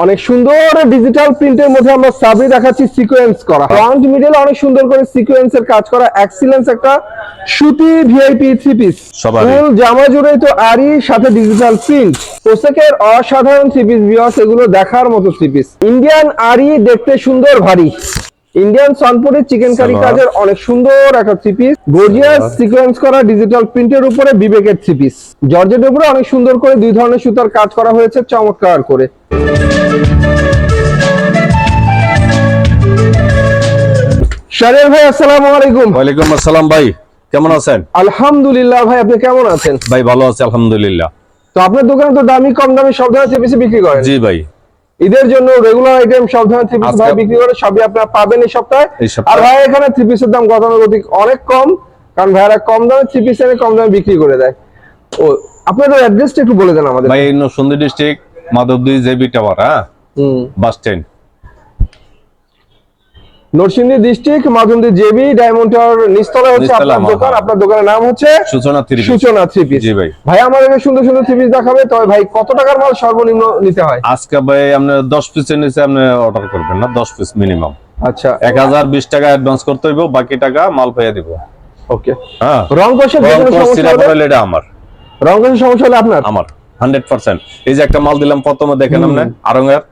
অনেক সুন্দর ডিজিটাল প্রিন্টের মধ্যে আমরা সাবরি দেখাচ্ছি সিকোয়েন্স করা। ফ্রন্ট মিডল অনেক সুন্দর করে সিকোয়েন্সের কাজ করা। এক্সিলেন্স একটা সুতি ভিআইপি থ্রি পিস। ফুল জামা জুড়ে তো আরই সাথে ডিজিটাল প্রিন্ট পোশাকের অসাধারণ থ্রি পিস ভিউয়ার্স এগুলো দেখার মতো থ্রি পিস ইন্ডিয়ান আরই দেখতে সুন্দর ভারী। ইন্ডিয়ান সনপুরের চিকেন কারি কাজের অনেক সুন্দর একটা থ্রি পিস গর্জিয়াস সিকোয়েন্স করা ডিজিটাল প্রিন্টের উপরে বিবেকের থ্রি পিস জর্জেটের উপরে অনেক সুন্দর করে দুই ধরনের সুতার কাজ করা হয়েছে চমৎকার করে। শারিয়ার ভাই আসসালামু আলাইকুম। ওয়ালাইকুম আসসালাম ভাই কেমন আছেন? আলহামদুলিল্লাহ ভাই আপনি কেমন আছেন? ভাই ভালো আছে আলহামদুলিল্লাহ। তো আপনার দোকানে তো দামি কম দামি সব ধরনের থ্রি পিস বিক্রি করেন। জি ভাই। ঈদের জন্য রেগুলার আইটেম সব ধরনের থ্রি পিস ভাই বিক্রি করে সবই আপনারা পাবেন এই সপ্তাহে। আর ভাই এখানে থ্রি পিসের দাম গতানুগতিক অনেক কম কারণ ভাইয়ারা কম দামে থ্রি পিস এনে কম দামে বিক্রি করে দেয়। ও আপনাদের অ্যাড্রেসটা একটু বলে দেন আমাদের। ভাই Narsingdi district Madhabdi JB tower হ্যাঁ? Bus stand. Narsingdi district Madhabdi JB diamond tower নিচতলা হচ্ছে আপনার দোকান। আপনার দোকানের নাম হচ্ছে সূচনা থ্রি সূচনা থ্রি পিস। জি ভাই। ভাই আমাদেরকে সুন্দর সুন্দর থ্রি পিস দেখাবে। তবে ভাই কত টাকার মাল সর্বনিম্ন নিতে হয়? আজকে ভাই আপনি দশ পিসের নিচে আপনি অর্ডার করবেন না দশ পিস মিনিমাম আচ্ছা। এক হাজার বিশ টাকা অ্যাডভান্স করতে হইব বাকি টাকা মাল পেয়ে দিব। ওকে। হ্যাঁ। রং কষে রং হইলে এটা আমার। রং কষে সমস্যা হলে আপনার? আমার। Hundred percent. এই যে একটা মাল দিলাম প্রথমে দেখেন আপনি আরঙের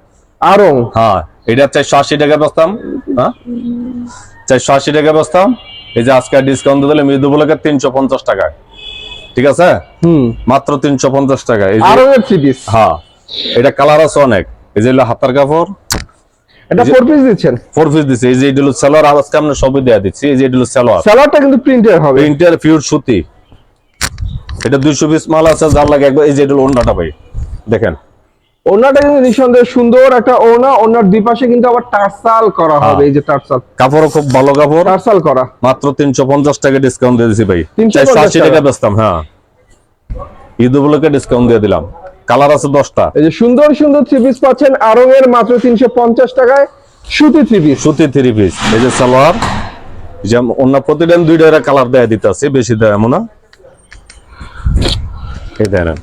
আরং হ্যাঁ এটা চারশো আশি টাকা বেচতাম হ্যাঁ? চারশো আশি টাকা বেচতাম এই যে আজকে ডিসকাউন্ট দিলে মৃদু বলে তিনশো পঞ্চাশ টাকায়। ঠিক আছে? হুম। মাত্র তিনশো পঞ্চাশ টাকা এই আরং এর হ্যাঁ এটা কালার আছে অনেক। এই যে হলো হাতার কাপড়। এটা ফোর পিস দিচ্ছেন? ফোর পিস দিচ্ছে এই যে এটা হলো সালোয়ার আর আজকে আমরা সবই দেয়া দিচ্ছি। এই যে এটা হলো সালোয়ার সালোয়ারটা কিন্তু প্রিন্টের হবে। প্রিন্টার পিওর সুতি। এটা দুইশো পিস মাল আছে যার লাগে একবার এই যে এটা অন্যটা ভাই। দেখেন। ওনাটা কিন্তু নিঃসন্দেহে সুন্দর একটা ওনা ওনার দুই পাশে কিন্তু আবার টার্সাল করা হ্যাঁ। হবে এই যে টার্সাল। কাপড়ও খুব ভালো কাপড়। টার্সাল করা। মাত্র তিনশো পঞ্চাশ টাকা ডিসকাউন্ট দিয়ে দিছি ভাই। 350 টাকা। বেচতাম হ্যাঁ। ঈদ উপলক্ষে ডিসকাউন্ট দিয়ে দিলাম। কালার আছে দশটা। এই যে সুন্দর সুন্দর থ্রি পিস পাচ্ছেন আরং এর মাত্র তিনশো পঞ্চাশ টাকায় সুতি থ্রি পিস সুতি থ্রি পিস এই যে সালোয়ার যেমন অন্য প্রতিদিন দুইটা কালার দেয়া দিতে আছে বেশি দেয় এমন না। এই দেখেন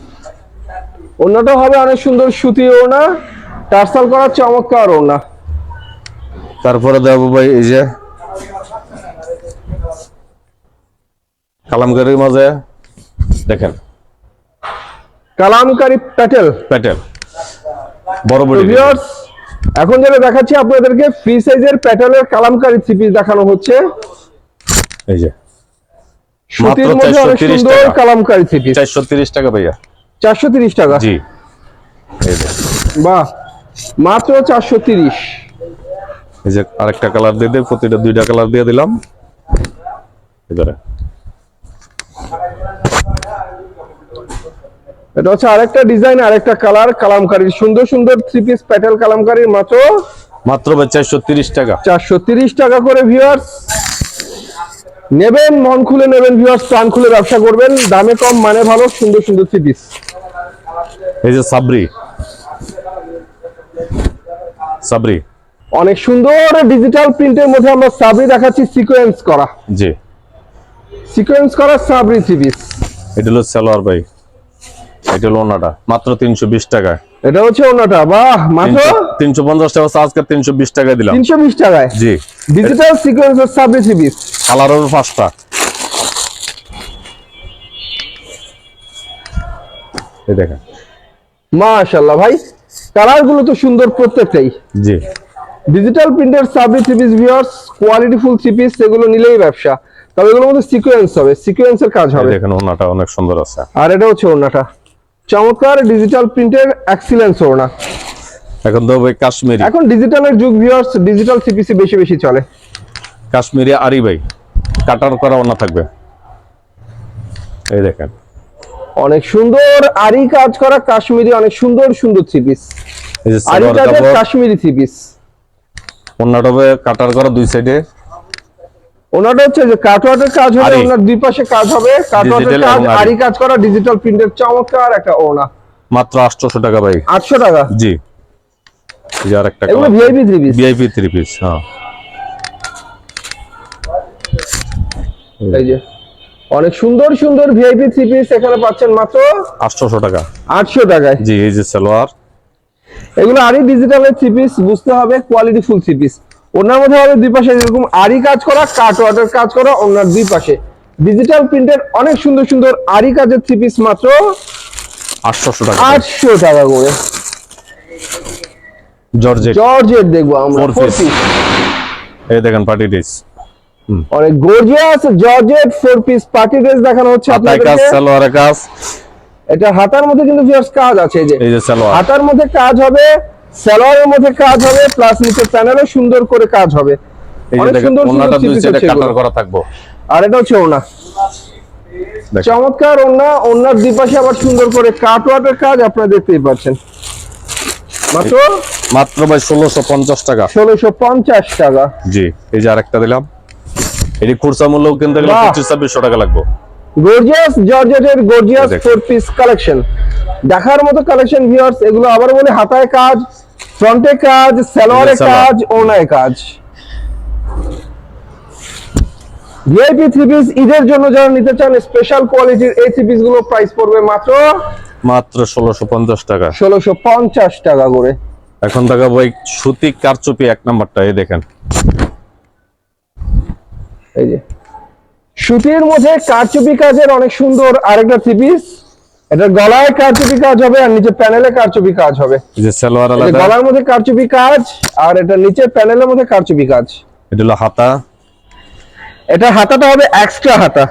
ওনাটা হবে অনেক সুন্দর সুতি ওনা টার্সাল করা চমৎকার ওনা তারপরে দেবো ভাই এই যে কালামকারির মাঝে দেখেন। কালামকারি প্যাটেল। প্যাটেল বড় বড় ভিউয়ার্স এখন যেটা দেখাচ্ছি আপনাদেরকে ফ্রি সাইজের প্যাটেলের কালামকারি থ্রি পিস দেখানো হচ্ছে। এই যে। সুতির মধ্যে অনেক সুন্দর টাকা। থ্রি পিস চারশো তিরিশ টাকা ভাইয়া। চারশো তিরিশ টাকা? জি। বাহ মাত্র চারশো তিরিশ। এই যে আরেকটা কালার দিয়ে প্রতিটা দুইটা কালার দিয়ে দিলাম। এবারে। এটা হচ্ছে আরেকটা ডিজাইন আরেকটা কালার কালামকারির সুন্দর সুন্দর থ্রি পিস প্যাটেল কালামকারির মাত্র মাত্র ভাই চারশো তিরিশ টাকা। চারশো তিরিশ টাকা করে ভিউয়ার্স নেবেন মন খুলে নেবেন ভিউয়ার্স প্রাণ খুলে ব্যবসা করবেন। দামে কম মানে ভালো সুন্দর সুন্দর থ্রি পিস এই যে সাবরি। সাবরি। অনেক সুন্দর ডিজিটাল প্রিন্টের মধ্যে আমরা সাবরি দেখাচ্ছি সিকোয়েন্স করা। জি। সিকোয়েন্স করা সাবরি থ্রি পিস এটা হলো সালোয়ার ভাই। এটা হলো ওনাটা। মাত্র তিনশো বিশ টাকায়। এটা হচ্ছে ওনাটা বাহ মাত্র? তিনশো পঞ্চাশ টাকা আছে, আজকে তিনশো বিশ টাকায় দিলাম। তিনশো বিশ টাকায়? জি। ডিজিটাল সিকোয়েন্সের পিস কালার এই দেখেন। মাশাল্লাহ ভাই কালারগুলো তো সুন্দর প্রত্যেকটাই। জি। ডিজিটাল প্রিন্টের Sabri three piece viewers quality full three piece সেগুলো নিলেই ব্যবসা। তবে এগুলোর মধ্যে সিকোয়েন্স হবে সিকোয়েন্সের কাজ হবে। দেখেন ওনাটা অনেক সুন্দর আছে। আর এটা হচ্ছে ওড়নাটা। চমৎকার ডিজিটাল প্রিন্টের এক্সিলেন্স ওড়না এখন তো ভাই কাশ্মীরি। এখন ডিজিটালের যুগ ভিউয়ার্স ডিজিটাল থ্রি পিসি বেশি বেশি চলে। কাশ্মীরি আরি ভাই কাটার করা ওনা থাকবে। এই দেখেন। অনেক সুন্দর আরি কাজ করা কাশ্মীরি অনেক সুন্দর সুন্দর থ্রি পিস এই যে আরি কাজের কাশ্মীরি থ্রি পিস কাটার করা দুই সাইডে ওনাটা হচ্ছে যে কাটওয়ার্টের কাজ হবে ওনার দুই পাশে কাজ হবে। কাটওয়ার্টের কাজ আরি। আরি কাজ করা ডিজিটাল প্রিন্টের চমৎকার একটা ওনা মাত্র আটশোশো টাকা ভাই। আটশো টাকা? জি। যে আরেকটা এগুলো VIP three piece VIP three piece হ্যাঁ। এই যে। অনেক সুন্দর সুন্দর ভিআইপি থ্রি পিস এখানে পাচ্ছেন মাত্র আটশোশো টাকা। আটশো টাকায়। জি এই যে সালোয়ার। এগুলো আরি ডিজিটালের থ্রি পিস বুঝতে হবে। কোয়ালিটি ফুল থ্রি পিস ওনার মধ্যে হবে দুই পাশে এরকম আরি কাজ করা কাট ওয়াটার কাজ করা ওনার দুই পাশে। ডিজিটাল প্রিন্টের অনেক সুন্দর সুন্দর আরি কাজের থ্রি পিস মাত্র আটশোশো টাকা আটশো টাকা করে। জর্জেট জর্জেট দেখব আমরা। ফোর পিস এই দেখেন পার্টি ড্রেস অনেক gorgeous georgette four piece party dress দেখানো হচ্ছে কাজ কাজ। এটা হাতার মধ্যে কিন্তু ভিউয়ার্স কাজ আছে এই যে। এই যে সালোয়ার। হাতার মধ্যে কাজ হবে সালোয়ারের মধ্যে কাজ হবে প্লাস নিচে প্যানেলও সুন্দর করে কাজ হবে। অনেক সুন্দর সুন্দর কাটার করা থাকব। আর এটা হচ্ছে ওনা চমৎকার ওনা ওনার দুই পাশে আবার সুন্দর করে কাজ আপনারা দেখতেই পাচ্ছেন। মাত্র? মাত্র ভাই ষোলোশো পঞ্চাশ টাকা। ষোলোশো পঞ্চাশ টাকা। জি এই যে আরেকটা দিলাম। এটি খুরসা মূল্য কিনতে গেলে টাকা লাগবে। গর্জিয়াস জর্জেটের গর্জিয়াস। ফোর পিস কালেকশন দেখার মতো কালেকশন ভিউয়ার্স এগুলো আবার বলে হাতায় কাজ। ফ্রন্টে কাজ সালোয়ারে কাজ ওনায় কাজ। ভিআইপি থ্রি পিস ঈদের জন্য যারা নিতে চান স্পেশাল কোয়ালিটির এই থ্রি পিসগুলো প্রাইস পড়বে মাত্র মাত্র ষোলোশো পঞ্চাশ টাকা। ষোলোশো পঞ্চাশ টাকা করে। এখন টাকা ভাই সুতি কারচুপি এক নাম্বারটা এই দেখেন। এই যে। সুতির মধ্যে কারচুপি কাজের অনেক সুন্দর আরেকটা থ্রি পিস এটা গলায় কারচুপি কাজ হবে আর নিচে প্যানেলে কারচুপি কাজ হবে। যে সালোয়ার আলাদা। গলার মধ্যে কারচুপি কাজ আর এটা নিচে প্যানেলের মধ্যে কারচুপি কাজ। এটা হলো হাতা। এটা হাতাটা হবে এক্সট্রা হাতা।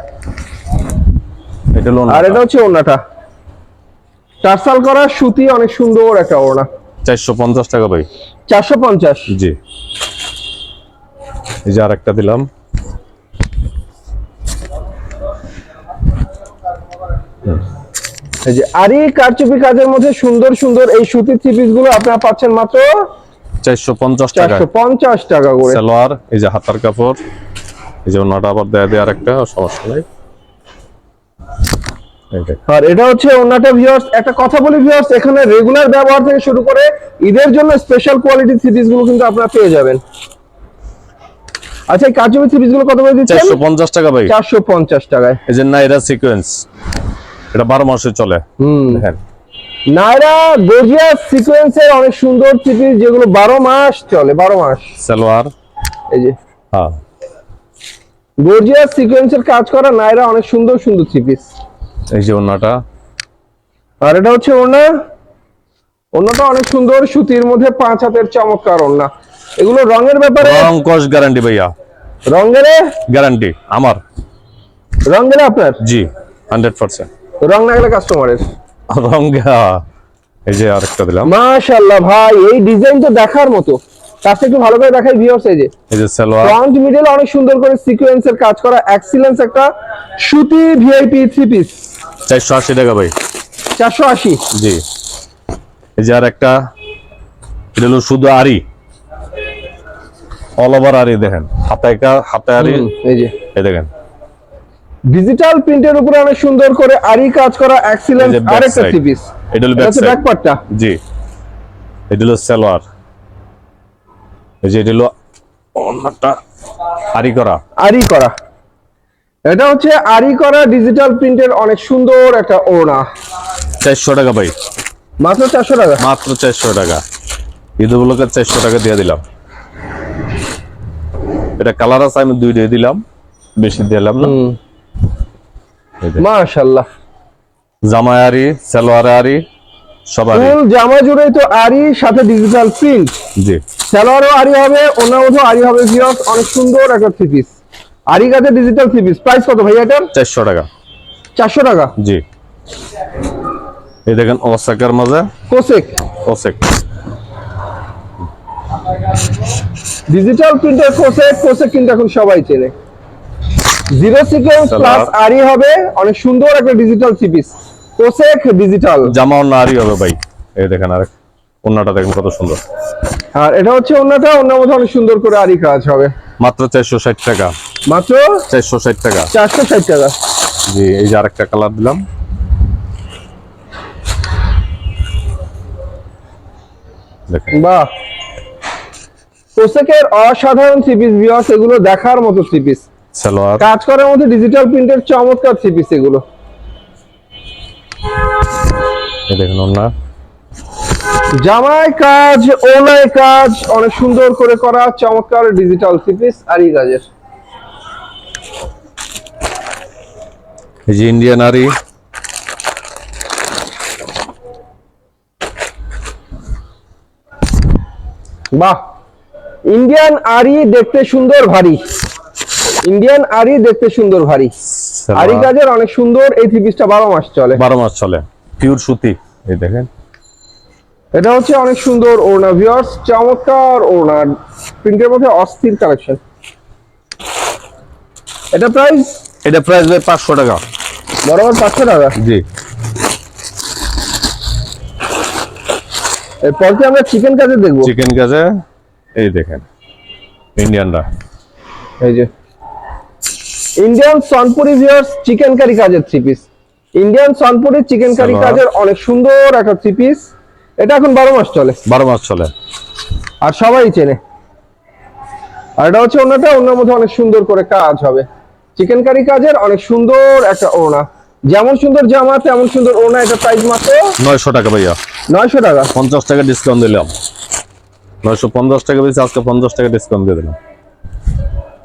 এটা হলো আর এটা হচ্ছে ওড়নাটা টার্সাল করা সুতি অনেক সুন্দর একটা ওড়না। চারশো পঞ্চাশ টাকা ভাই। চারশো পঞ্চাশ। জি। এই যে আরেকটা দিলাম। এই যে আরি কারচুপি কাজের মধ্যে সুন্দর সুন্দর এই সুতির থ্রি পিসগুলো আপনারা পাচ্ছেন মাত্র চারশো পঞ্চাশ টাকা চারশো পঞ্চাশ টাকা করে। সালোয়ার এই যে হাতার কাপড়। এই যে ওনাটা আবার দেয়া দেয় আরেকটা সমস্যা নাই। আর এটা হচ্ছে ওনাটা ভিউয়ার্স একটা কথা বলি ভিউয়ার্স এখানে রেগুলার ব্যবহার থেকে শুরু করে ঈদের জন্য স্পেশাল কোয়ালিটি পিসগুলো কিন্তু আপনারা পেয়ে যাবেন। আচ্ছা এই থ্রি পিসগুলো কত করে দিচ্ছেন চারশো পঞ্চাশ টাকা ভাই। চারশো পঞ্চাশ টাকায়। এই যে নাইরা সিকোয়েন্স এটা বারো মাসে চলে। হুম। দেখেন। নাইরা গর্জিয়াস সিকোয়েন্সের অনেক সুন্দর পিস যেগুলো বারো মাস চলে বারো মাস। সালোয়ার। এই যে। হ্যাঁ। গর্জিয়াস সিকোয়েন্সের কাজ করা নাইরা অনেক সুন্দর সুন্দর থ্রি পিস এই যে ওনাটা আর এটা হচ্ছে ওনা ওনাটা অনেক সুন্দর সুতির মধ্যে পাঁচ হাতের চমৎকার ওনা এগুলো রঙের ব্যাপারে রং কস গ্যারান্টি ভাইয়া। রঙের? গ্যারান্টি আমার। রঙের আপনার? জি হান্ড্রেড পার্সেন্ট রং না গেলে কাস্টমারের রং। এই যে আরেকটা দিলাম। মাশাআল্লাহ ভাই এই ডিজাইন তো দেখার মতো। তার একটু ভালো করে দেখাই ভিউয়ার্স এই যে। এই যে সালোয়ার। ফ্রন্ট মিডল অনেক সুন্দর করে সিকোয়েন্সের কাজ করা এক্সিলেন্স একটা সুতি ভিআইপি থ্রি পিস চারশো আশি টাকা ভাই। চারশো আশি। জি। এই যে আর একটা এটা হলো শুধু আরি অল ওভার আরি দেখেন। হাতায় কা হাতায় আরি এই যে। এই দেখেন। ডিজিটাল প্রিন্টের উপরে অনেক সুন্দর করে আরি কাজ করা এক্সিলেন্স আরেকটা। থ্রি পিস এটা হলো ব্যাক সাইড পার্টটা জি। এটা হলো সালোয়ার এই যে এটা হলো অন্যটা। আরি করা। আরি করা। এটা হচ্ছে আরি করা ডিজিটাল প্রিন্টের অনেক সুন্দর একটা ওড়না। চারশো টাকা ভাই। মাত্র চারশো টাকা? মাত্র চারশো টাকা। ঈদ উপলক্ষে চারশো টাকা দিয়ে দিলাম। এটা কালার আছে আমি দুই দিয়ে দিলাম। বেশি দিলাম না। মাশাআল্লাহ। জামায় আরি সালোয়ারে আরি সব আরি। ফুল জামা জুড়েই তো আরি সাথে ডিজিটাল প্রিন্ট জি। সালোয়ারও আরি হবে আরি হবে ভিউয়ার্স অনেক সুন্দর একটা থ্রি পিস আরি কাজে ডিজিটাল থ্রি পিস প্রাইস কত ভাই এটার? চারশো টাকা। চারশো টাকা। জি। এই দেখেন ওসাকার মাঝে। কোসেক। ওসেক ডিজিটাল প্রিন্টের কোসেক কোসেক কিন্তু এখন সবাই চেনে। জিরো সিকোয়েন্স প্লাস আরি হবে। অনেক সুন্দর একটা ডিজিটাল থ্রি পিস কোসেক ডিজিটাল জামা অন্য আরই হবে ভাই। এই দেখেন আরেক অন্যটা দেখেন কত সুন্দর। আর এটা হচ্ছে অন্যটা অন্য মধ্যে অনেক সুন্দর করে আরই কাজ হবে। মাত্র চারশো ষাট টাকা। মাত্র চারশো ষাট টাকা। চারশো ষাট টাকা। জি এই যে আরেকটা কালার দিলাম। দেখেন। বাহ। কোসেকের অসাধারণ থ্রি পিস ভিউয়ার্স এগুলো দেখার মতো থ্রি পিস সালোয়ার। কাজ করার মধ্যে ডিজিটাল প্রিন্টের চমৎকার থ্রি পিস এগুলো। দেখেন জামায় কাজ ওনায় কাজ অনেক সুন্দর করে করা চমৎকার ডিজিটাল আরি কাজের। এই যে ইন্ডিয়ান আরি। বাহ ইন্ডিয়ান আরি দেখতে সুন্দর ভারী। ইন্ডিয়ান আরি দেখতে সুন্দর ভারী। আরি কাজের অনেক সুন্দর এই থ্রি পিসটা বারো মাস চলে। বারো মাস চলে। পিওর সুতি এই দেখেন। এটা হচ্ছে অনেক সুন্দর ওড়না। ভিউয়ার্স চমৎকার ওড়না। প্রিন্টের মধ্যে অস্থির কালেকশন এটা প্রাইস এটা প্রাইস ভাই পাঁচশো টাকা। বরাবর পাঁচশো টাকা? জি। এরপর কি আমরা চিকেন কাজে দেখব? চিকেন গাছে এই দেখেন। ইন্ডিয়ানরা এই যে। ইন্ডিয়ান সনপুরি ভিউয়ার্স চিকেন কারি কাজের থ্রি পিস ইন্ডিয়ান সনপুরি চিকেন কারি কাজের অনেক সুন্দর একটা থ্রি পিস এটা এখন বারো মাস চলে। বারো মাস চলে। আর সবাই চেনে। আর এটা হচ্ছে ওনাটা ওনার মধ্যে অনেক সুন্দর করে কাজ হবে। চিকেন কারি কাজের অনেক সুন্দর একটা ওনা যেমন সুন্দর জামা তেমন সুন্দর ওনা এটা প্রাইস মাত্র নয়শো টাকা ভাইয়া। নয়শো টাকা। পঞ্চাশ টাকা ডিসকাউন্ট দিলাম। নয়শো পঞ্চাশ টাকা বেশি আজকে পঞ্চাশ টাকা ডিসকাউন্ট দিয়ে দিলাম।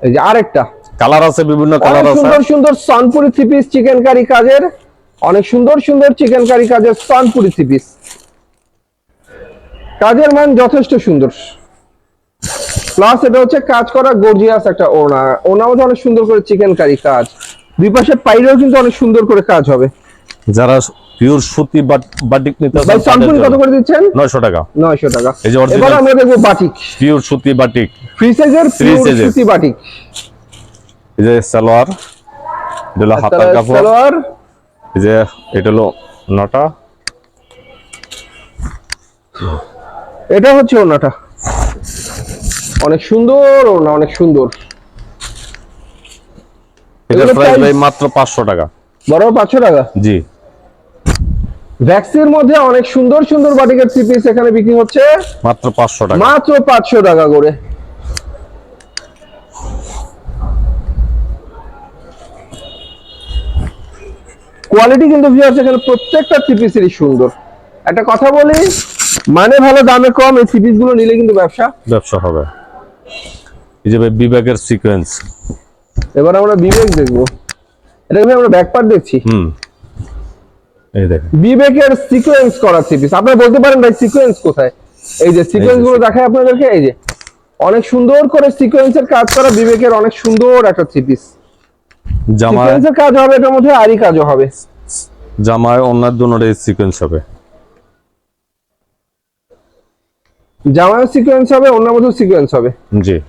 এই যে আরেকটা। কালার আছে বিভিন্ন কালার আছে। সুন্দর সুন্দর সনপুরি থ্রি পিস চিকেন কারি কাজের অনেক সুন্দর সুন্দর চিকেন কারি কাজের সনপুরি থ্রি পিস কাজের মান যথেষ্ট সুন্দর। প্লাস এটা হচ্ছে কাজ করা গর্জিয়াস একটা ওনা ওনার মধ্যে অনেক সুন্দর করে চিকেন কারি কাজ। দুই পাশে পাইরেও কিন্তু অনেক সুন্দর করে কাজ হবে। যারা পিওর সুতি বাট- বাটিক নিতে ভাই সনপুরি কত করে দিচ্ছেন? নয়শো টাকা। নয়শো টাকা। এই যে এবার আমরা দেখব বাটিক পিওর সুতি বাটিক ফ্রি সাইজের পিওর সুতি বাটিক এই যে সালোয়ার এটা হলো হাতার কাপড়। সালোয়ার। এই যে এটা হলো নটা এটা হচ্ছে ওনাটা অনেক সুন্দর ওনা অনেক সুন্দর। এটা প্রাইস ভাই মাত্র পাঁচশো টাকা। বড় টাকা? জি। ভ্যাক্সির মধ্যে অনেক সুন্দর সুন্দর বাটিকের থ্রি পিস এখানে বিক্রি হচ্ছে। মাত্র পাঁচশো টাকা। মাত্র পাঁচশো টাকা করে। কোয়ালিটি কিন্তু ভিউয়ার্স এখানে প্রত্যেকটা থ্রি পিসেরই সুন্দর। একটা কথা বলি মানে ভালো দামে কম এই থ্রি পিসগুলো নিলে কিন্তু ব্যবসা। ব্যবসা হবে। এই যে বিবেকের সিকোয়েন্স এবার আমরা বিবেক দেখব। এটা আমরা ব্যাকপার্ট দেখছি। হুম। এই দেখেন। বিবেকের সিকোয়েন্স করা থ্রি পিস আপনারা বলতে পারেন ভাই সিকোয়েন্স কোথায়? এই যে সিকোয়েন্সগুলো দেখায় আপনাদেরকে। এই যে অনেক সুন্দর করে সিকোয়েন্সের কাজ করা বিবেকের অনেক সুন্দর একটা থ্রি পিস জামায় সিকোয়েন্সের কাজ হবে এটার মধ্যে আরি কাজও হবে। জামায় অন্যান্য দুটোই সিকোয়েন্স হবে। জামায় সিকোয়েন্স হবে অন্যের মধ্যে সিকোয়েন্স হবে। জি।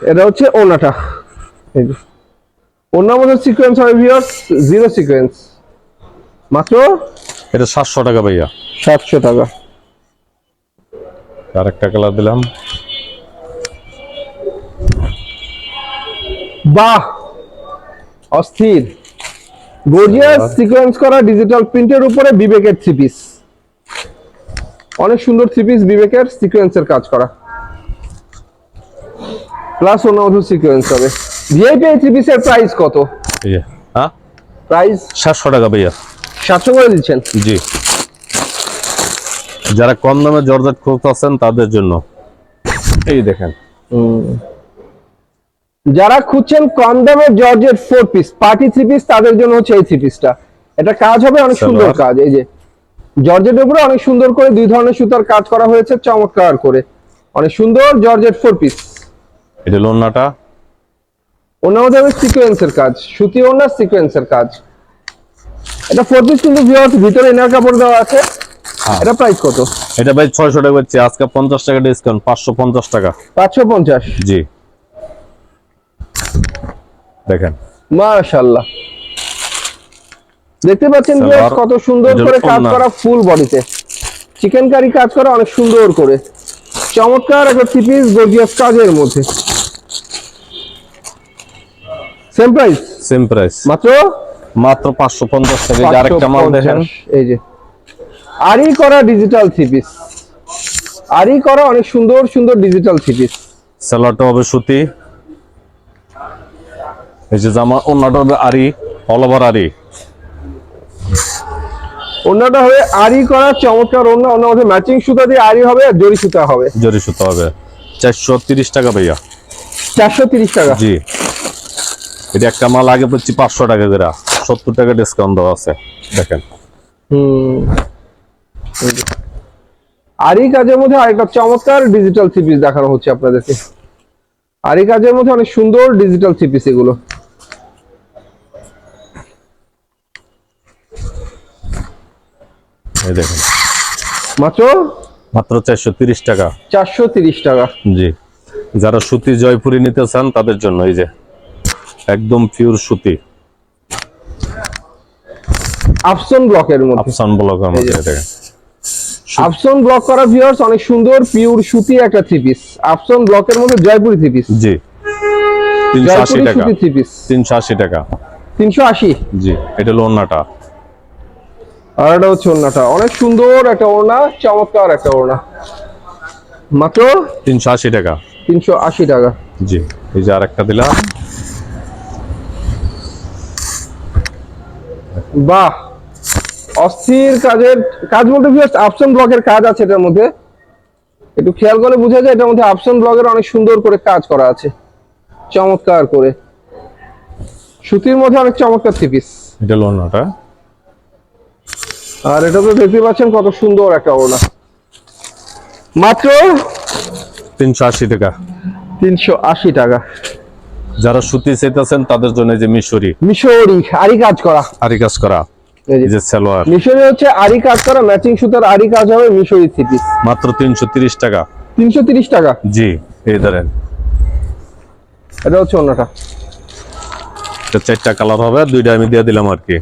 এটা হচ্ছে ওনাটা। যে। মধ্যে সিকোয়েন্স হবে ভিউয়ার্স জিরো সিকোয়েন্স মাত্র? এটা সাতশো টাকা ভাইয়া। সাতশো টাকা। আর একটা কালার দিলাম। বাহ! অস্থির। গর্জিয়াস সিকোয়েন্স করা ডিজিটাল প্রিন্টের উপরে বিবেকের থ্রি পিস অনেক সুন্দর থ্রি পিস বিবেকের সিকোয়েন্সের কাজ করা। প্লাস অন্য মধু সিকোয়েন্স হবে ভিআইপি থ্রি পিসের প্রাইস কত? হ্যাঁ প্রাইস সাতশো টাকা ভাইয়া। সাতশো করে দিচ্ছেন? জি। যারা কম দামে জর্জেট খুঁজতেছেন তাদের জন্য। এই দেখেন। যারা খুঁজছেন কম দামের georgette four piece party three piece তাদের জন্য হচ্ছে এই থ্রি পিসটা এটা কাজ হবে অনেক সুন্দর কাজ এই যে জর্জেটের উপরে অনেক সুন্দর করে দুই ধরনের সুতার কাজ করা হয়েছে চমৎকার করে। অনেক সুন্দর জর্জেট ফোর পিস এটা লোনাটা? মধ্যে হবে সিকোয়েন্সের কাজ সুতি ওনার সিকোয়েন্সের কাজ। এটা ফোর পিস কিন্তু ভিউয়ার্স ভিতরে ইনার কাপড় দেওয়া আছে। হ্যাঁ। এটা প্রাইস কত? এটা ভাই ছয়শো টাকা হচ্ছে আজকে পঞ্চাশ টাকা ডিসকাউন্ট পাঁচশো পঞ্চাশ টাকা। পাঁচশো পঞ্চাশ। জি। দেখেন। মাশাল্লাহ দেখতে পাচ্ছেন viewers কত সুন্দর করে কাজ করা ফুল বডিতে চিকেন কারি কাজ করা অনেক সুন্দর করে। চমৎকার একটা থ্রি পিস গর্জিয়াস কাজের মধ্যে। সেম প্রাইস সেম প্রাইস মাত্র? মাত্র পাঁচশো পঞ্চাশ টাকা। এই যে আরেকটা মাল দেখেন। এই যে। আরি করা ডিজিটাল থ্রি পিস আরি করা অনেক সুন্দর সুন্দর ডিজিটাল থ্রি পিস স্যালাডটা হবে সুতি। এই যে জামা অন্যটা হবে আরি অল ওভার আরি। অন্যটা হবে আরি করা চমৎকার অন্য অন্য মধ্যে ম্যাচিং সুতা দিয়ে আরি হবে আর জরি সুতা হবে। জরি সুতো হবে। চারশো তিরিশ টাকা ভাইয়া। চারশো তিরিশ টাকা। জি। এটা একটা মাল আগে পড়ছি পাঁচশো টাকা করে। সত্তর টাকা ডিসকাউন্ট দেওয়া আছে। দেখেন। হুম। আরি কাজের মধ্যে আরেকটা চমৎকার ডিজিটাল থ্রি পিস দেখানো হচ্ছে আপনাদেরকে। আরি কাজের মধ্যে অনেক সুন্দর ডিজিটাল থ্রি পিস এগুলো। এই দেখেন। মাত্র? মাত্র চারশো তিরিশ টাকা। চারশো তিরিশ টাকা। জি। যারা সুতি জয়পুরি নিতে চান তাদের জন্য এই যে একদম পিওর সুতি। আফসন ব্লকের মধ্যে। আফসান ব্লকের মধ্যে দেখেন আফসন ব্লক করা ভিউয়ার্স অনেক সুন্দর পিওর সুতি একটা থ্রি পিস আফসন ব্লকের মধ্যে জয়পুরি থ্রি পিস জি। তিনশো আশি জয়পুরি টাকা। সুতি থ্রি পিস তিনশো আশি টাকা। তিনশো আশি। জি এটা হলো ওড়নাটা আর এটা হচ্ছে ওড়নাটা। অনেক সুন্দর একটা ওড়না চমৎকার একটা ওড়না। মাত্র তিনশো আশি টাকা। তিনশো আশি টাকা। জি এই যে আরেকটা দিলাম। বাহ! অস্থির কাজের কাজ বলতে ভিউয়ার্স আপশন ব্লকের কাজ আছে এটার মধ্যে। একটু খেয়াল করে বোঝা যায় এটার মধ্যে আপশন ব্লকের অনেক সুন্দর করে কাজ করা আছে। চমৎকার করে। সুতির মধ্যে অনেক চমৎকার থ্রি পিস এটা হলো ওড়নাটা আর এটা তো দেখতে পাচ্ছেন কত সুন্দর একটা ওড়না। মাত্র তিনশো আশি টাকা। তিনশো আশি টাকা। যারা সুতি চাইতেছেন তাদের জন্য যে মিশরি। মিশরি আরি কাজ করা। আরি কাজ করা। এই যে সালোয়ার। মিশরি হচ্ছে আরি কাজ করা ম্যাচিং সুতার আরি কাজ হবে মিশরি থ্রি পিস মাত্র তিনশো তিরিশ টাকা। তিনশো তিরিশ টাকা। জি এই ধরেন। এটা হচ্ছে অন্যটা এটা চারটা কালার হবে দুইটা আমি দিয়ে দিলাম আর কি।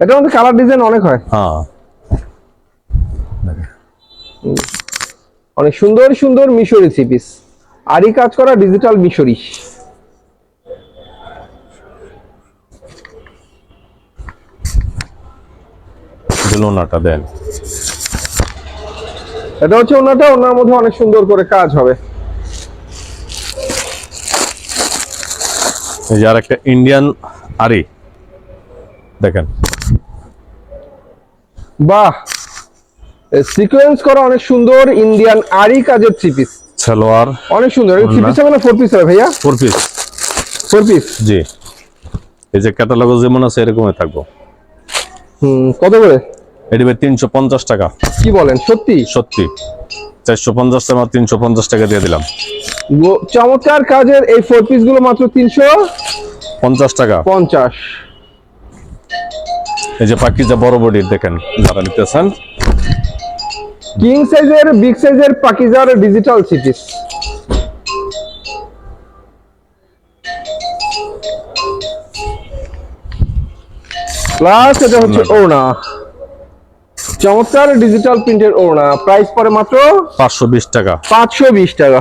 এটার মধ্যে কালার ডিজাইন অনেক হয়। হ্যাঁ। অনেক সুন্দর সুন্দর মিশরি থ্রি পিস আরি কাজ করা ডিজিটাল মিশরি। লোনাটা দেন। এটা হচ্ছে ওনাটা ওনার মধ্যে অনেক সুন্দর করে কাজ হবে। এই যে আর একটা ইন্ডিয়ান আরি দেখেন। বাহ! সিকোয়েন্স করা অনেক সুন্দর ইন্ডিয়ান আরি কাজের থ্রি পিস সালোয়ার। অনেক সুন্দর। থ্রি পিস হবে না ফোর পিস হবে ভাইয়া? ফোর পিস ফোর পিস জি। এই যে ক্যাটালগ যেমন আছে এরকমই থাকব। হুম কত করে? এটি তিনশো পঞ্চাশ টাকা। কি বলেন সত্যি? সত্যি। চারশো পঞ্চাশ টাকা তিনশো পঞ্চাশ টাকা দিয়ে দিলাম। চমৎকার কাজের এই ফোর পিসগুলো মাত্র তিনশো পঞ্চাশ টাকা। পঞ্চাশ। এই যে পাকিজা বড় বডির দেখেন যারা নিতেছেন। কিং সাইজের বিগ সাইজের পাকিজার ডিজিটাল প্লাস এটা হচ্ছে ওড়না। চমৎকার ডিজিটাল প্রিন্টের ওড়না। প্রাইস পরে মাত্র পাঁচশো বিশ টাকা। পাঁচশো বিশ টাকা।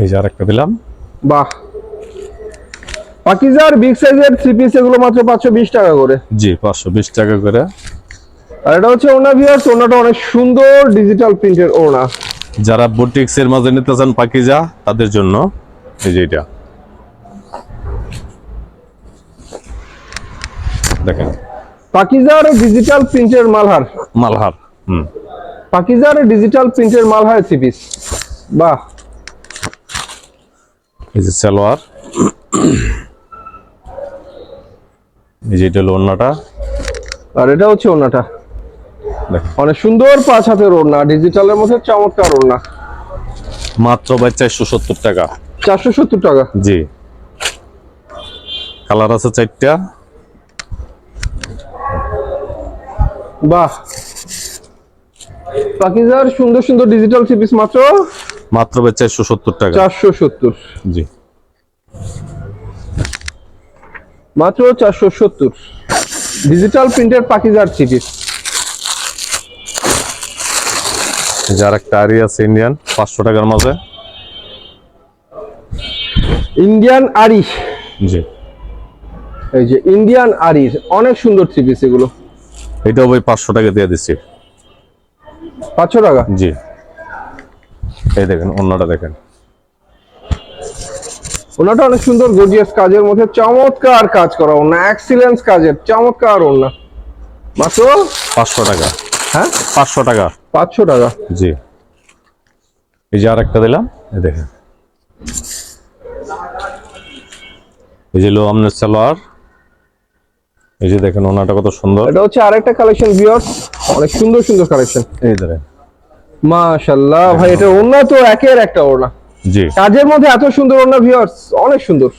এই যে আরেকটা দিলাম। বাহ। পাকিজার বিগ সাইজের থ্রি পিস এগুলো মাত্র পাঁচশো বিশ টাকা করে। জি পাঁচশো বিশ টাকা করে। আর এটা হচ্ছে ওড়না ভিউয়ার্স ওড়নাটা অনেক সুন্দর ডিজিটাল প্রিন্টের ওড়না। যারা বুটিক্স এর মাঝে নিতে চান পাকিজা তাদের জন্য এই যে এটা। দেখেন। পাকিজার ডিজিটাল প্রিন্টের মালহার। মালহার হুম। পাকিজার ডিজিটাল প্রিন্টের মালহার থ্রি পিস বাহ। এই যে সালোয়ার। এই যে এটা হলো ওড়নাটা। আর এটা হচ্ছে ওড়নাটা। অনেক সুন্দর পাঁচ হাতের ওড়না ডিজিটালের মধ্যে চমৎকার ওড়না। মাত্র ভাই চারশো সত্তর টাকা। চারশো সত্তর টাকা। জি। কালার আছে চারটা। বাহ। পাকিজার সুন্দর সুন্দর ডিজিটাল থ্রি মাত্র মাত্র ভাই চারশো সত্তর টাকা। চারশো সত্তর। জি। মাত্র চারশো সত্তর। ডিজিটাল প্রিন্টের পাকিজার থ্রি পিস এই যে আরি আছে ইন্ডিয়ান পাঁচশো টাকার মাঝে। ইন্ডিয়ান আরিশ জি। এই যে ইন্ডিয়ান আরিশ অনেক সুন্দর থ্রি পিস এগুলো এটাও ভাই পাঁচশো টাকা দিয়ে দিচ্ছি। পাঁচশো টাকা? জি। এই দেখেন অন্যটা দেখেন। ওনাটা অনেক সুন্দর গর্জিয়াস কাজের মধ্যে চমৎকার কাজ করা ওনা এক্সিলেন্স কাজের চমৎকার ওনা মাত্র পাঁচশো টাকা। হ্যাঁ? পাঁচশো টাকা। পাঁচশো টাকা। জি। এই যে আরেকটা দিলাম এই দেখেন। এই যে লো আমনের সালোয়ার। এই যে দেখেন ওনাটা কত সুন্দর। এটা হচ্ছে আরেকটা কালেকশন ভিউয়ার্স অনেক সুন্দর সুন্দর কালেকশন এই দেখেন। মাশাআল্লাহ ভাই এটা ওড়না তো একের একটা ওড়না। জি। কাজের মধ্যে এত সুন্দর ওড়না ভিউয়ার্স অনেক সুন্দর।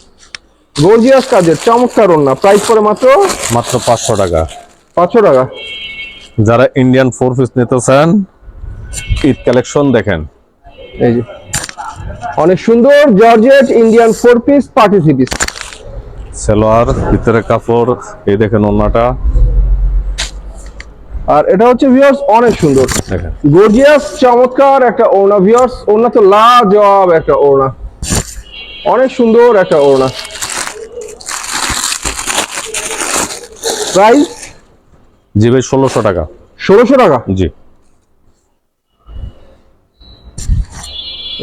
গর্জিয়াস কাজের চমৎকার ওড়না। প্রাইস করে মাত্র মাত্র পাঁচশো টাকা। পাঁচশো টাকা। যারা ইন্ডিয়ান ফোর পিস নিতে চান ঈদ কালেকশন দেখেন। এই যে। অনেক সুন্দর georgette Indian four piece party three piece salwar ভিতরে কাপড় এই দেখেন ওনাটা আর এটা হচ্ছে ভিউয়ার্স অনেক সুন্দর। গর্জিয়াস চমৎকার একটা ওড়না ভিউয়ার্স ওড়না তো লাজবাব একটা ওড়না। অনেক সুন্দর একটা ওড়না। প্রাইস জি ভাই ষোলোশো টাকা। ষোলোশো টাকা? জি।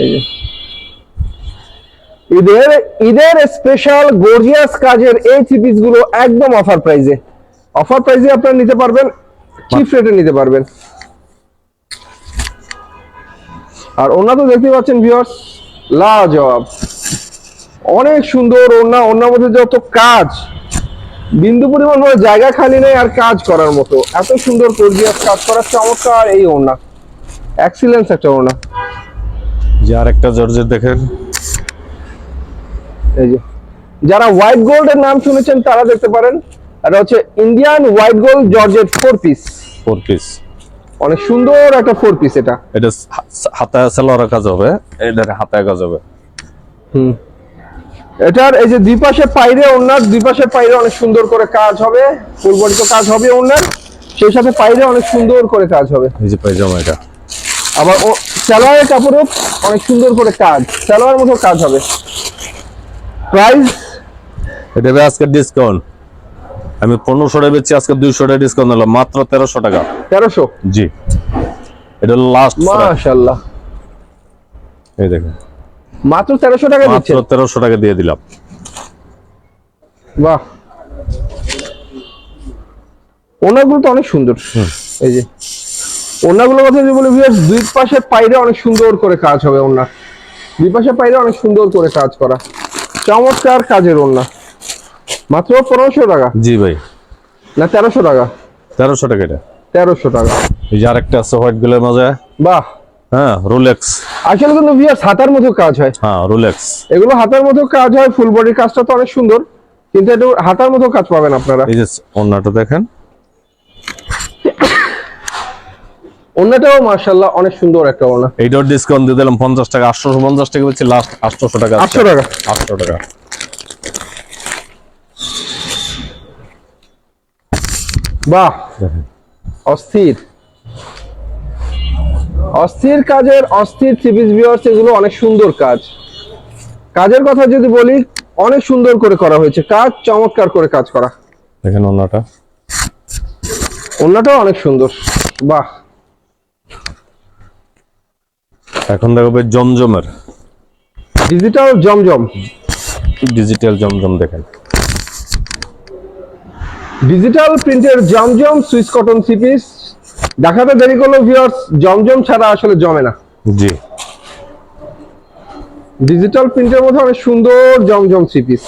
এই যে। ঈদের ঈদের স্পেশাল গর্জিয়াস কাজের এই থ্রি গুলো একদম অফার প্রাইজে অফার প্রাইজে আপনারা নিতে পারবেন চিপ রেটে নিতে পারবেন। আর ওনা তো দেখতে পাচ্ছেন ভিউয়ার্স লাজবাব। অনেক সুন্দর ওনা ওনার মধ্যে যত কাজ বিন্দু পরিমাণ জায়গা খালি নেই আর কাজ করার মতো। এত সুন্দর গর্জিয়াস কাজ করার চমৎকার এই ওনা এক্সিলেন্স একটা ওনা যে আরেকটা জর্জের দেখেন। এই যে যারা হোয়াইট গোল্ডের নাম শুনেছেন তারা দেখতে পারেন। এটা হচ্ছে Indian white gold georgette four piece four piece অনেক সুন্দর একটা ফোর পিস এটা। এটা হাতায় সালোয়ারের কাজ হবে এটার হাতায় কাজ হবে। হুম। এটার এই যে দুই পাশে পাইরে ওনার দুই পাশে পাইরে অনেক সুন্দর করে কাজ হবে ফুল বডি তো কাজ হবে ওনার সেই সাথে পাইরে অনেক সুন্দর করে কাজ হবে। এই যে পায়জামা এটা। আবার ও সালোয়ারের কাপড়ও অনেক সুন্দর করে কাজ সালোয়ার মতো কাজ হবে। প্রাইস? এটা আজকে ডিসকাউন্ট আমি পনেরোশো টাকা বেচছি আজকে দুইশো টাকা ডিসকাউন্ট হলো মাত্র তেরোশো টাকা। তেরোশো? জি। এটা লাস্ট মাশাল্লাহ। এই দেখেন। মাত্র তেরোশো টাকা মাত্র তেরোশো টাকা দিয়ে দিলাম। বাহ। ওনাগুলো তো অনেক সুন্দর। এই যে ওনাগুলোর কথা যদি বলি viewers, দুই পাশে পাইরে অনেক সুন্দর করে কাজ হবে ওনার। দুই পাশে পাইরে অনেক সুন্দর করে কাজ করা। চমৎকার কাজের ওনা। মাত্র পনেরোশো টাকা। জি ভাই। না তেরোশো টাকা। তেরোশো টাকা এটা। তেরোশো টাকা। এই যে আরেকটা আছে হোয়াইটগুলোর মাঝে বাহ। হ্যাঁ রোলেক্স আসলে কিন্তু ভিয়ার্স হাতার মতো কাজ হয়। হ্যাঁ রোলেক্স এগুলো হাতার মতো কাজ হয় ফুল বডির কাজটা তো অনেক সুন্দর কিন্তু একটু হাতার মতো কাজ পাবেন আপনারা। এই যে দেখেন। ওনাটাও মার্শাল্লাহ অনেক সুন্দর একটা ওনা এইটার ডিসকাউন্ট দিয়ে দিলাম পঞ্চাশ টাকা আটশোশো পঞ্চাশ টাকা বেচছি লাস্ট আটশোশো টাকা আটশো টাকা। আটশো টাকা। বাহ। অস্থির। অস্থির কাজের অস্থির থ্রিপিস ভিউয়ার্স এগুলো অনেক সুন্দর কাজ। কাজের কথা যদি বলি অনেক সুন্দর করে করা হয়েছে। কাজ চমৎকার করে কাজ করা। দেখেন ওনাটা অন্যটাও অনেক সুন্দর। বাহ। এখন দেখবে জমজমের। ডিজিটাল জমজম। ডিজিটাল জমজম দেখেন। ডিজিটাল প্রিন্টের জমজম সুইস কটন সিপিস দেখাতে দেরি করল ভিউয়ার্স জমজম ছাড়া আসলে জমে না। জি। ডিজিটাল প্রিন্টের মধ্যে অনেক সুন্দর জমজম সিপিস পিস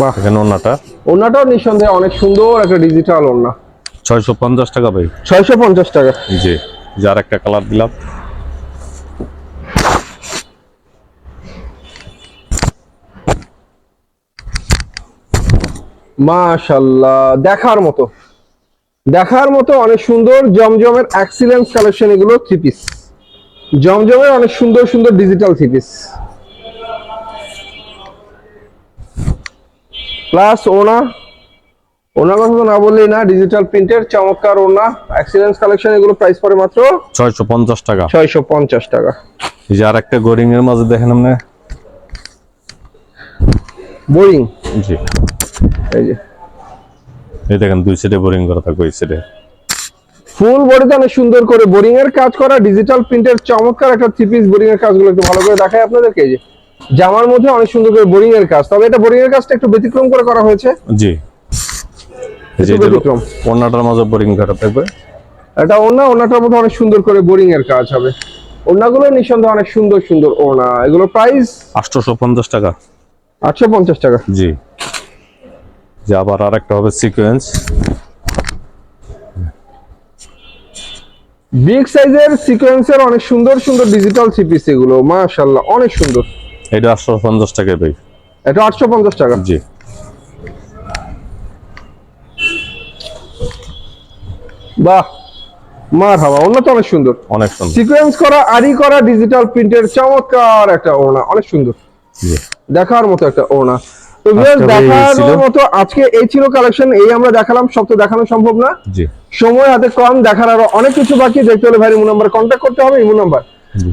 বাহ। দেখেন ওনাটা ওনাটাও নিঃসন্দেহে অনেক সুন্দর একটা ডিজিটাল ওনা ছয়শো পঞ্চাশ টাকা ভাই। ছয়শো পঞ্চাশ টাকা। জি। যার একটা কালার দিলাম। মাশাল্লাহ দেখার মতো। দেখার মতো অনেক সুন্দর জমজমের এক্সিলেন্স কালেকশন এগুলো থ্রি পিস জমজমের অনেক সুন্দর সুন্দর ডিজিটাল থ্রি পিস প্লাস ওনা ওনার কথা না বললেই না ডিজিটাল প্রিন্টের চমৎকার ওনা এক্সিলেন্স কালেকশন এগুলো প্রাইস পড়ে মাত্র ছয়শো পঞ্চাশ টাকা। ছয়শো পঞ্চাশ টাকা। এই যে আর একটা গোরিং এর মাঝে দেখেন আপনি। বোরিং জি। এই যে। এই দেখেন দুই সাইডে বোরিং করা থাকবে এই সাইডে ফুল বডিতে অনেক সুন্দর করে বোরিং এর কাজ করা ডিজিটাল প্রিন্টের চমৎকার একটা থ্রি পিস বোরিং এর কাজগুলো একটু ভালো করে দেখাই আপনাদেরকে এই যে। জামার মধ্যে অনেক সুন্দর করে বোরিং এর কাজ। তবে এটা বোরিং এর কাজটা একটু ব্যতিক্রম করে করা হয়েছে। জি। ব্যতিক্রম। ওনাটার মাঝে বোরিং কাটা থাকবে। এটা ওনা ওনাটার মধ্যে অনেক সুন্দর করে বোরিং এর কাজ হবে। ওনাগুলো নিঃসন্দেহে অনেক সুন্দর সুন্দর ওনা এগুলো প্রাইস আটশোশো পঞ্চাশ টাকা। আটশো পঞ্চাশ টাকা। জি। যে আবার আর একটা হবে সিকোয়েন্স বিগ সাইজের সিকোয়েন্সের অনেক সুন্দর সুন্দর ডিজিটাল সিপিস এগুলো মাশাআল্লাহ অনেক সুন্দর। এটা আটশো পঞ্চাশ টাকায় ভাই। এটা আটশো পঞ্চাশ টাকা। জি। বাহ মার হাওয়া ওনা তো অনেক সুন্দর। অনেক সুন্দর। সিকোয়েন্স করা আরি করা ডিজিটাল প্রিন্টের চমৎকার একটা ওনা অনেক সুন্দর। জি। দেখার মতো একটা ওনা দেখানোর মতো আজকে এই ছিল কালেকশন এই আমরা দেখালাম সব তো দেখানো সম্ভব না। সময় হাতে কম দেখার আরও অনেক কিছু বাকি দেখতে হলে ভাই ইমো নাম্বার কন্ট্যাক্ট করতে হবে ইমো নাম্বার।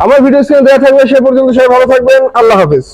আমার ভিডিও স্ক্রিনে দেওয়া থাকবে সে পর্যন্ত সবাই ভালো থাকবেন আল্লাহ হাফেজ।